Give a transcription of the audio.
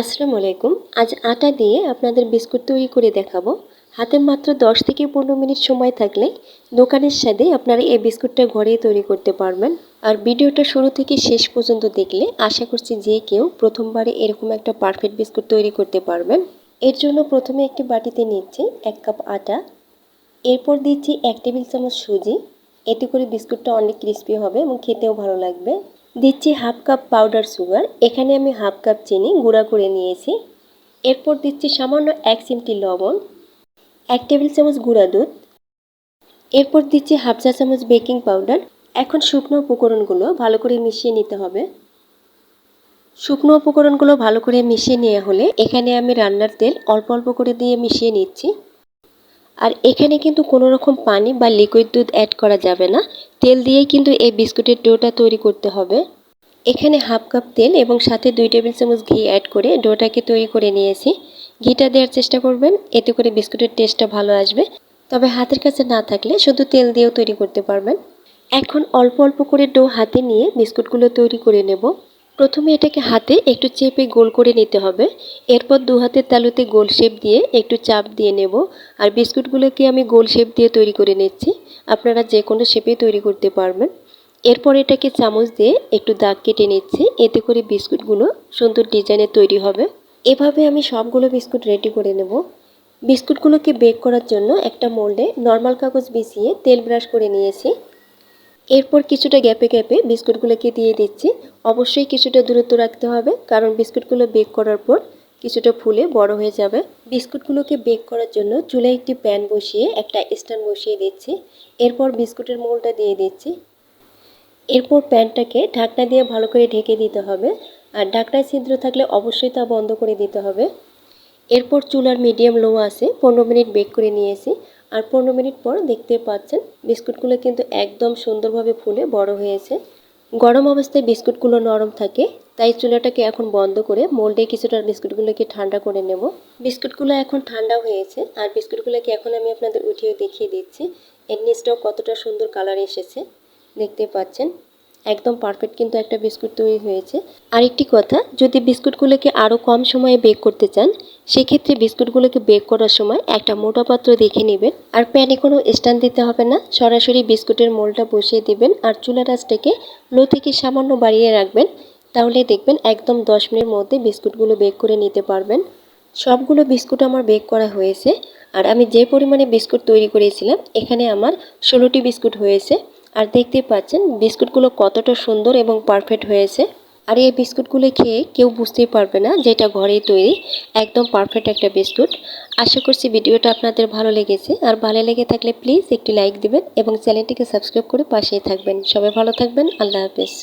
আসসালামু আলাইকুম। আজ আটা দিয়ে আপনাদের বিস্কুট তৈরি করে দেখাবো। হাতে মাত্র 10 থেকে পনেরো মিনিট সময় থাকলে দোকানের সাথে আপনারা এই বিস্কুটটা ঘরেই তৈরি করতে পারবেন। আর ভিডিওটা শুরু থেকে শেষ পর্যন্ত দেখলে আশা করছি যে কেউ প্রথমবারে এরকম একটা পারফেক্ট বিস্কুট তৈরি করতে পারবেন। এর জন্য প্রথমে একটি বাটিতে নিচ্ছি এক কাপ আটা। এরপর দিচ্ছি এক টেবিল চামচ সুজি। এতে করে বিস্কুটটা অনেক ক্রিস্পি হবে এবং খেতেও ভালো লাগবে। দিচ্ছি হাফ কাপ পাউডার সুগার। এখানে আমি হাফ কাপ চিনি গুঁড়া করে নিয়েছি। এরপর দিচ্ছি সামান্য এক চিমটি লবণ, এক টেবিল চামচ গুঁড়া দুধ। এরপর দিচ্ছি হাফ চা চামচ বেকিং পাউডার। এখন শুকনো উপকরণগুলো ভালো করে মিশিয়ে নিতে হবে। শুকনো উপকরণগুলো ভালো করে মিশিয়ে নেওয়া হলে এখানে আমি রান্নার তেল অল্প অল্প করে দিয়ে মিশিয়ে নিচ্ছি। আর এখানে কিন্তু কোনো রকম পানি বা লিকুইড দুধ অ্যাড করা যাবে না। তেল দিয়েই কিন্তু এই বিস্কুটের ডোটা তৈরি করতে হবে। এখানে হাফ কাপ তেল এবং সাথে দুই টেবিল চামচ ঘি অ্যাড করে ডোটাকে তৈরি করে নিয়েছি। ঘিটা দেওয়ার চেষ্টা করবেন, এতে করে বিস্কুটের টেস্টটা ভালো আসবে। তবে হাতের কাছে না থাকলে শুধু তেল দিয়েও তৈরি করতে পারবেন। এখন অল্প অল্প করে ডো হাতে নিয়ে বিস্কুটগুলো তৈরি করে নেব। প্রথমে এটাকে হাতে একটু চেপে গোল করে নিতে হবে। এরপর দু হাতের তালুতে গোল শেপ দিয়ে একটু চাপ দিয়ে নেব। আর বিস্কুটগুলোকে আমি গোল শেপ দিয়ে তৈরি করে নিচ্ছি। আপনারা যে কোনো শেপে তৈরি করতে পারবেন। এরপর এটাকে চামচ দিয়ে একটু দাগ কেটে নিচ্ছি। এতে করে বিস্কুটগুলো সুন্দর ডিজাইনে তৈরি হবে। এভাবে আমি সবগুলো বিস্কুট রেডি করে নেব। বিস্কুটগুলোকে বেক করার জন্য একটা মোল্ডে নর্মাল কাগজ বিছিয়ে তেল ব্রাশ করে নিয়েছি। এরপর কিছুটা গ্যাপে গ্যাপে বিস্কুটগুলোকে দিয়ে দিচ্ছি। অবশ্যই কিছুটা দূরত্ব রাখতে হবে, কারণ বিস্কুটগুলো বেক করার পর কিছুটা ফুলে বড় হয়ে যাবে। বিস্কুটগুলোকে বেক করার জন্য চুলে একটি প্যান বসিয়ে একটা স্ট্যান্ড বসিয়ে দিচ্ছি। এরপর বিস্কুটের মোলটা দিয়ে দিচ্ছি। এরপর প্যানটাকে ঢাকনা দিয়ে ভালো করে ঢেকে দিতে হবে। আর ঢাকনায় ছিদ্র থাকলে অবশ্যই তা বন্ধ করে দিতে হবে। এরপর চুলার মিডিয়াম লো আছে, পনেরো মিনিট বেক করে নিয়েছি। আর পনেরো মিনিট পর দেখতে পাচ্ছেন বিস্কুটগুলো কিন্তু একদম সুন্দরভাবে ফুলে বড় হয়েছে। গরম অবস্থায় বিস্কুটগুলো নরম থাকে, তাই চুলাটাকে এখন বন্ধ করে মোল্ডে কিছুটা বিস্কুটগুলোকে ঠান্ডা করে নেব। বিস্কুটগুলো এখন ঠান্ডা হয়েছে, আর বিস্কুটগুলোকে এখন আমি আপনাদের উঠিয়ে দেখিয়ে দিচ্ছি। এর নিচটাও কতটা সুন্দর কালার এসেছে, দেখতে পাচ্ছেন। একদম পারফেক্ট কিন্তু একটা বিস্কুট তৈরি হয়েছে। আরেকটি কথা, যদি বিস্কুটগুলোকে আরও কম সময়ে বেক করতে চান সেক্ষেত্রে বিস্কুটগুলোকে বেক করার সময় একটা মোটা পাত্র দেখে নেবেন আর প্যানে কোনো স্ট্যান্ড দিতে হবে না। সরাসরি বিস্কুটের মোলটা বসিয়ে দিবেন আর চুলা রাসটাকে লো থেকে সামান্য বাড়িয়ে রাখবেন। তাহলে দেখবেন একদম দশ মিনিটের মধ্যে বিস্কুটগুলো বেক করে নিতে পারবেন। সবগুলো বিস্কুট আমার বেক করা হয়েছে আর আমি যে পরিমাণে বিস্কুট তৈরি করেছিলাম, এখানে আমার ষোলোটি বিস্কুট হয়েছে। আর দেখতে পাচ্ছেন বিস্কুটগুলো কতটা সুন্দর এবং পারফেক্ট হয়েছে। আর এই বিস্কুটগুলো খেয়ে কেউ বুঝতেই পারবে না যে এটা ঘরেই তৈরি, একদম পারফেক্ট একটা বিস্কুট। আশা করছি ভিডিওটা আপনাদের ভালো লেগেছে। আর ভালো লেগে থাকলে প্লিজ একটি লাইক দিবেন এবং চ্যানেলটিকে সাবস্ক্রাইব করে পাশেই থাকবেন। সবাই ভালো থাকবেন। আল্লাহ হাফেজ।